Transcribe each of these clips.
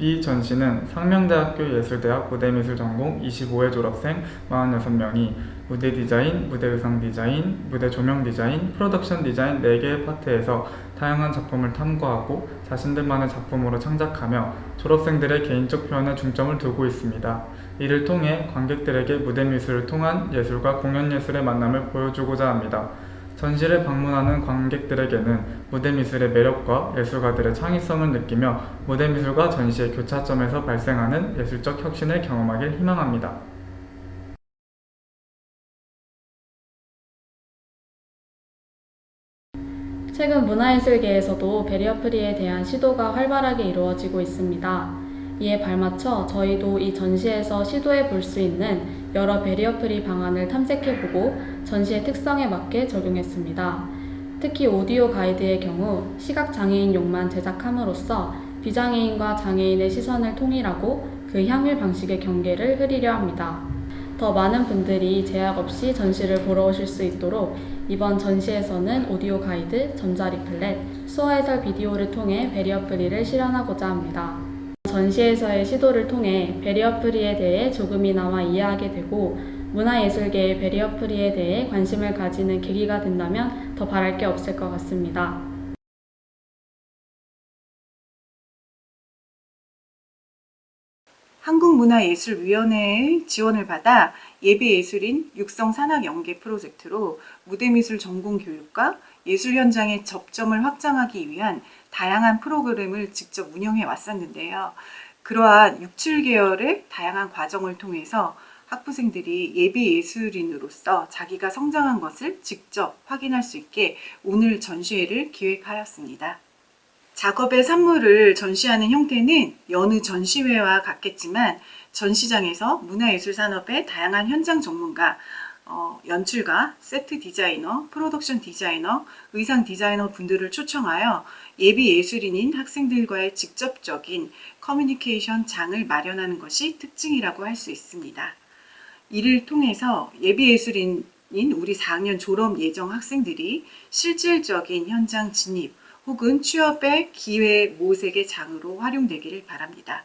이 전시는 상명대학교 예술대학 무대미술 전공 25회 졸업생 46명이 무대 디자인, 무대 의상 디자인, 무대 조명 디자인, 프로덕션 디자인 4개의 파트에서 다양한 작품을 탐구하고 자신들만의 작품으로 창작하며 졸업생들의 개인적 표현에 중점을 두고 있습니다. 이를 통해 관객들에게 무대 미술을 통한 예술과 공연 예술의 만남을 보여주고자 합니다. 전시를 방문하는 관객들에게는 무대 미술의 매력과 예술가들의 창의성을 느끼며 무대 미술과 전시의 교차점에서 발생하는 예술적 혁신을 경험하길 희망합니다. 최근 문화예술계에서도 베리어프리에 대한 시도가 활발하게 이루어지고 있습니다. 이에 발맞춰 저희도 이 전시에서 시도해 볼 수 있는 여러 베리어프리 방안을 탐색해보고 전시의 특성에 맞게 적용했습니다. 특히 오디오 가이드의 경우 시각장애인용만 제작함으로써 비장애인과 장애인의 시선을 통일하고 그 향유 방식의 경계를 흐리려 합니다. 더 많은 분들이 제약 없이 전시를 보러 오실 수 있도록 이번 전시에서는 오디오 가이드, 전자 리플렛, 수어 해설 비디오를 통해 베리어 프리를 실현하고자 합니다. 전시에서의 시도를 통해 베리어 프리에 대해 조금이나마 이해하게 되고 문화예술계의 베리어 프리에 대해 관심을 가지는 계기가 된다면 더 바랄 게 없을 것 같습니다. 한국문화예술위원회의 지원을 받아 예비예술인 육성산학연계 프로젝트로 무대미술 전공 교육과 예술 현장의 접점을 확장하기 위한 다양한 프로그램을 직접 운영해 왔었는데요. 그러한 6, 7개월의 다양한 과정을 통해서 학부생들이 예비 예술인으로서 자기가 성장한 것을 직접 확인할 수 있게 오늘 전시회를 기획하였습니다. 작업의 산물을 전시하는 형태는 여느 전시회와 같겠지만 전시장에서 문화예술 산업의 다양한 현장 전문가, 어, 연출가, 세트 디자이너, 프로덕션 디자이너, 의상 디자이너 분들을 초청하여 예비 예술인인 학생들과의 직접적인 커뮤니케이션 장을 마련하는 것이 특징이라고 할 수 있습니다. 이를 통해서 예비 예술인인 우리 4학년 졸업 예정 학생들이 실질적인 현장 진입 혹은 취업의 기회 모색의 장으로 활용되기를 바랍니다.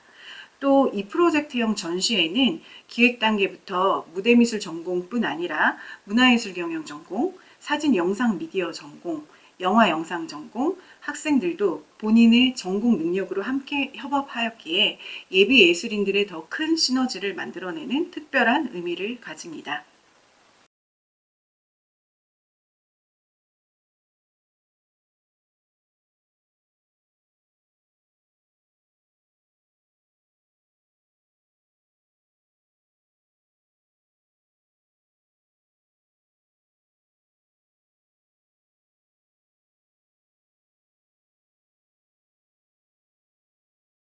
또 이 프로젝트형 전시회는 기획 단계부터 무대미술 전공뿐 아니라 문화예술 경영 전공, 사진 영상 미디어 전공, 영화 영상 전공, 학생들도 본인의 전공 능력으로 함께 협업하였기에 예비 예술인들의 더 큰 시너지를 만들어내는 특별한 의미를 가집니다.